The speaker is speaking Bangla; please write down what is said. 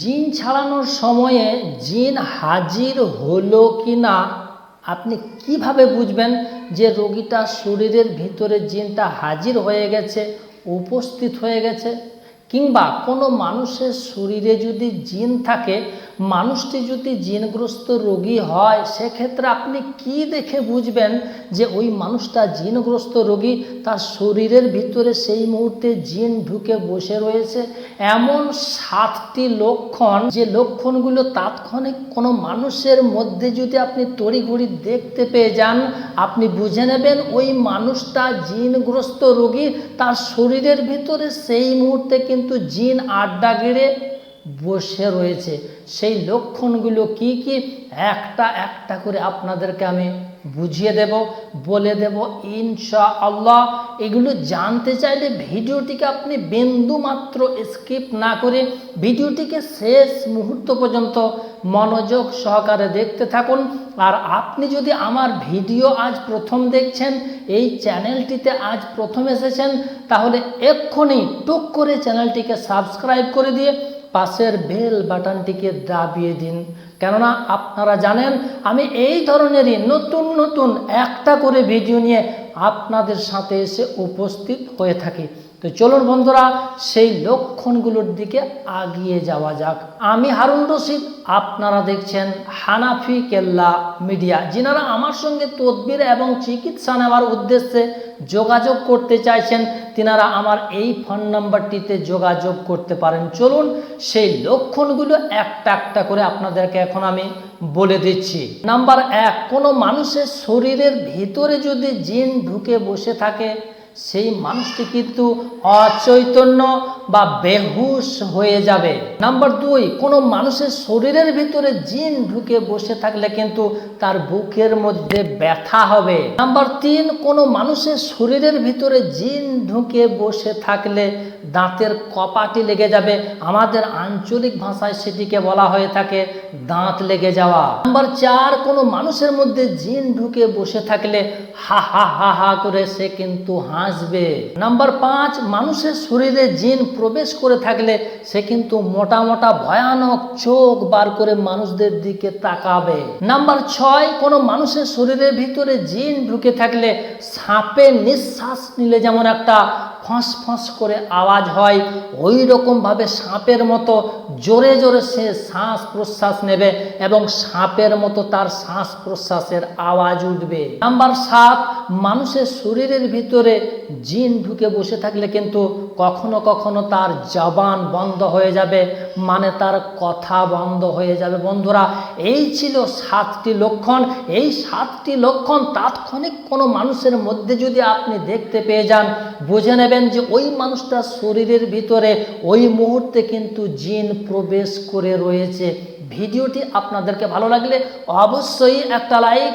জিন ছাড়ানোর সময়ে জিন হাজির হলো কি না আপনি কীভাবে বুঝবেন যে রোগীটা শরীরের ভিতরে জিনটা হাজির হয়ে গেছে, উপস্থিত হয়ে গেছে? কিংবা কোনো মানুষের শরীরে যদি জিন থাকে, মানুষটি যদি জিনগ্রস্ত রোগী হয়, সেক্ষেত্রে আপনি কি দেখে বুঝবেন যে ওই মানুষটা জিনগ্রস্ত রোগী? তার শরীরের ভিতরে সেই মুহূর্তে জিন ঢুকে বসে রয়েছে। এমন সাতটি লক্ষণ, যে লক্ষণগুলো তাৎক্ষণিক কোনো মানুষের মধ্যে যদি আপনি তড়িঘড়ি দেখতে পেয়ে যান, আপনি বুঝে নেবেন ওই মানুষটা জিনগ্রস্ত রোগী, তার শরীরের ভিতরে সেই মুহূর্তে কিন্তু জিন আড্ডা গেড়ে বসে রয়েছে। সেই লক্ষণগুলো কি কি? একটা একটা করে আপনাদেরকে আমি বুঝিয়ে দেব, বলে দেব ইনশা আল্লাহ এগুলো জানতে চাইলে ভিডিওটিকে আপনি বিন্দু মাত্র স্কিপ না করে ভিডিওটিকে শেষ মুহূর্ত পর্যন্ত মনোযোগ সহকারে দেখতে থাকুন। আর আপনি যদি আমার ভিডিও আজ প্রথম দেখছেন, এই চ্যানেলটিতে আজ প্রথম এসেছেন, তাহলে এক্ষুনি টুক করে চ্যানেলটিকে সাবস্ক্রাইব করে দিয়ে পাশের বেল বাটনটিকে দাবিয়ে দিন। কেননা আপনারা জানেন, আমি এই ধরনেরই নতুন নতুন একটা করে ভিডিও নিয়ে আপনাদের সাথে এসে উপস্থিত হয়ে থাকি। তো চলুন বন্ধুরা, সেই লক্ষণগুলোর দিকে আগিয়ে যাওয়া যাক। আমি হারুন রশিদ, আপনারা দেখছেন হানাফি কেল্লা মিডিয়া। যিনারা আমার সঙ্গে তদবির এবং চিকিৎসা নেওয়ার উদ্দেশ্যে যোগাযোগ করতে চাইছেন, তিনারা আমার এই ফোন নাম্বারটিতে যোগাযোগ করতে পারেন। চলুন, সেই লক্ষণগুলো একটা একটা করে আপনাদেরকে এখন আমি বলে দিচ্ছি। নাম্বার এক, কোনো মানুষের শরীরের ভিতরে যদি জিন ঢুকে বসে থাকে সেই মানুষটি কিন্তু অচৈতন্য বা বেহুশ হয়ে যাবে। নাম্বার দুই, কোনো মানুষের শরীরের ভিতরে জিন ঢুকে বসে থাকলে কিন্তু তার বুকের মধ্যে ব্যথা হবে। নাম্বার তিন, কোনো মানুষের শরীরের ভিতরে জিন ঢুকে বসে থাকলে দাঁতের কপাটি লেগে যাবে। আমাদের আঞ্চলিক ভাষায় সেটিকে বলা হয়ে থাকে দাঁত লেগে যাওয়া। নাম্বার চার, কোনো মানুষের মধ্যে জিন ঢুকে বসে থাকলে হা হা হা হা করে সে কিন্তু হাসবে নাম্বার পাঁচ, মানুষের শরীরে জিন প্রবেশ করে থাকলে সে কিন্তু মোটা মোটা ভয়ানক চোখ বার করে মানুষদের দিকে তাকাবে। নাম্বার ছয়, কোনো মানুষের শরীরের ভিতরে জিন ঢুকে থাকলে সাপে নিঃশ্বাস নিলে যেমন একটা ফস ফস করে আওয়াজ হয় ওই রকমভাবে সাপের মতো জোরে জোরে সে শ্বাস প্রশ্বাস নেবে এবং সাপের মতো তার শ্বাস প্রশ্বাসের আওয়াজ উঠবে। নাম্বার সাত, মানুষের শরীরের ভিতরে জিন ঢুকে বসে থাকলে কিন্তু কখনো কখনো তার জবান বন্ধ হয়ে যাবে মানে তার কথা বন্ধ হয়ে যাবে। বন্ধুরা, এই ছিল সাতটি লক্ষণ। এই সাতটি লক্ষণ তাৎক্ষণিক কোনো মানুষের মধ্যে যদি আপনি দেখতে পেয়ে যান, বুঝে নেবেন যে ওই মানুষটার শরীরের ভিতরে ওই মুহূর্তে কিন্তু জিন প্রবেশ করে রয়েছে। ভিডিওটি আপনাদেরকে ভালো লাগলে অবশ্যই একটা লাইক